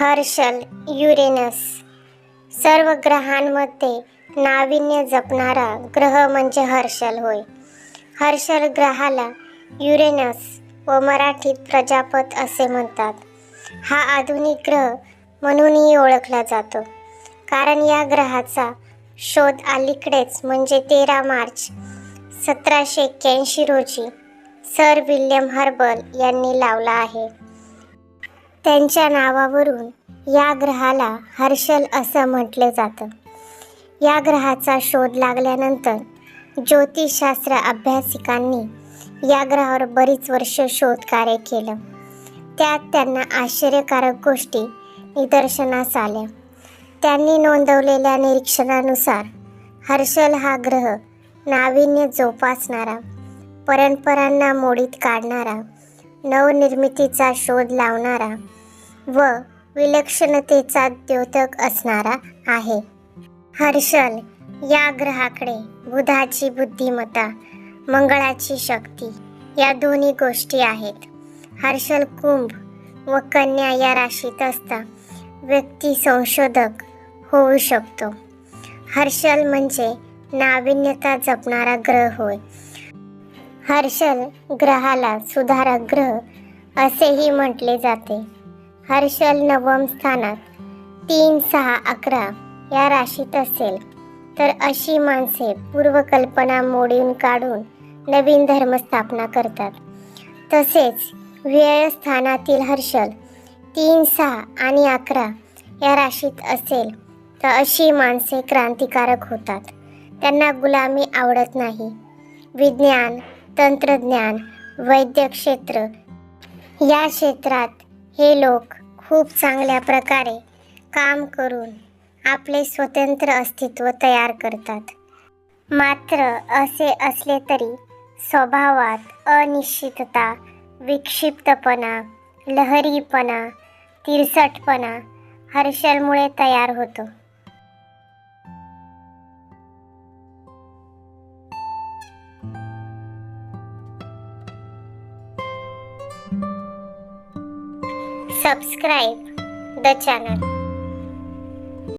Harshal Uranus. सर्व ग्रहांमध्ये नाविन्य जपणारा ग्रह म्हणजे हर्षल होय. हर्षल ग्रहाला युरेनस व मराठीत प्रजापत असे म्हणतात. हा आधुनिक ग्रह म्हणूनही ओळखला जातो. कारण या ग्रहाचा शोध अलीकडेच म्हणजे तेरा मार्च सतराशे एक्क्याऐंशी रोजी सर विल्यम हर्बल यांनी लावला आहे. त्यांच्या नावावरून या ग्रहाला हर्षल असं म्हटलं जातं. या ग्रहाचा शोध लागल्यानंतर ज्योतिषशास्त्र अभ्यासिकांनी या ग्रहावर बरीच वर्ष शोध कार्य केलं. त्यात त्यांना आश्चर्यकारक गोष्टी निदर्शनास आल्या. त्यांनी नोंदवलेल्या निरीक्षणानुसार हर्षल हा ग्रह नाविन्य जोपासणारा परंपरांना मोडीत काढणारा नवनिर्मितीचा शोध लावणारा व विलक्षणतेचा द्योतक असणारा आहे. हर्षल या ग्रहाकडे बुधाची बुद्धिमत्ता मंगळाची शक्ती या दोन्ही गोष्टी आहेत. हर्षल कुंभ व कन्या या राशीत असता व्यक्ती संशोधक होऊ शकतो. हर्षल म्हणजे नाविन्यता जपणारा ग्रह होय. हर्षल ग्रहाला सुधारक ग्रह असेही म्हटले जाते. हर्षल नवम स्थानात. तीन सहा अकरा या राशीत असेल. तर अशी माणसे पूर्वकल्पना मोडून काढून नवीन धर्म स्थापना करतात. तसेच व्यय स्थानातील हर्षल तीन सहा आणि अकरा या राशीत असेल तर अशी माणसे क्रांतिकारक होतात. त्यांना गुलामी आवडत नाही. विज्ञान तंत्रज्ञान वैद्य क्षेत्र या क्षेत्रात हे लोक खूप चांगल्या प्रकारे काम करून आपले स्वतंत्र अस्तित्व तयार करतात. मात्र असे असले तरी स्वभावात अनिश्चितता विक्षिप्तपणा लहरीपणा तिरसटपणा हर्षलमुळे तयार होतो. Subscribe the channel